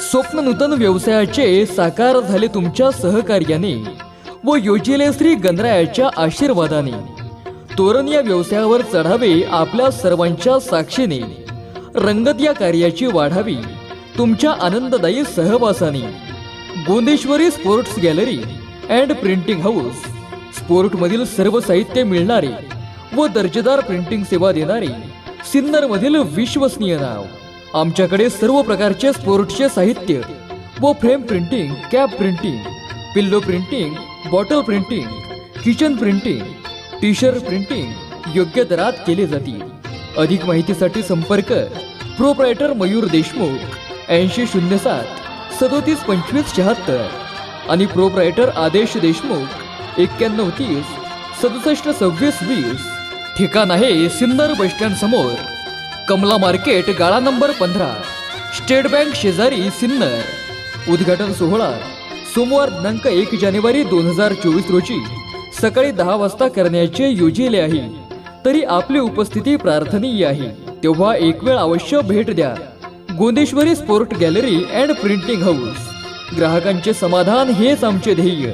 स्वप्न नूतन व्यवसायाचे साकार झाले तुमच्या सहकार्याने व योजिले श्री गणरायाच्या आशीर्वादाने. तोरण या व्यवसायावर चढावे आपल्या सर्वांच्या साक्षीने. रंगत या कार्याची वाढावी तुमच्या आनंददायी सहवासाने. Gondeshwari sports gallery and printing house. स्पोर्टमधील सर्व साहित्य मिळणारे व दर्जेदार प्रिंटिंग सेवा देणारे सिन्नरमधील विश्वसनीय नाव. आमच्याकडे सर्व प्रकारचे स्पोर्ट्सचे साहित्य. व frame printing cap printing pillow printing bottle printing kitchen printing T shirt printing योग्य दरात केले जाते अधिक माहितीसाठी संपर्क प्रोप्रायटर मयूर देशमुख ऐंशी शून्य सात सदोतीस पंचवीस शहात्तर आणि प्रोप्रायटर आदेश देशमुख एक्क्याण्णव तीस सदुसष्ट सव्वीस वीस. ठिकाण आहे सिन्नर बस स्टँड समोर. कमला मार्केट गाळा नंबर पंधरा. स्टेट बँक शेजारी सिन्नर. उद्घाटन सोहळा सोमवार दिनांक एक जानेवारी दोन हजार चोवीस रोजी. सकाळी दहा वाजता करण्याचे योजिले आहे. तरी आपली उपस्थिती प्रार्थनीय आहे. तेव्हा एक वेळ अवश्य भेट द्या. Gondeshwari sport gallery and printing house. ग्राहकांचे समाधान हेच आमचे ध्येय.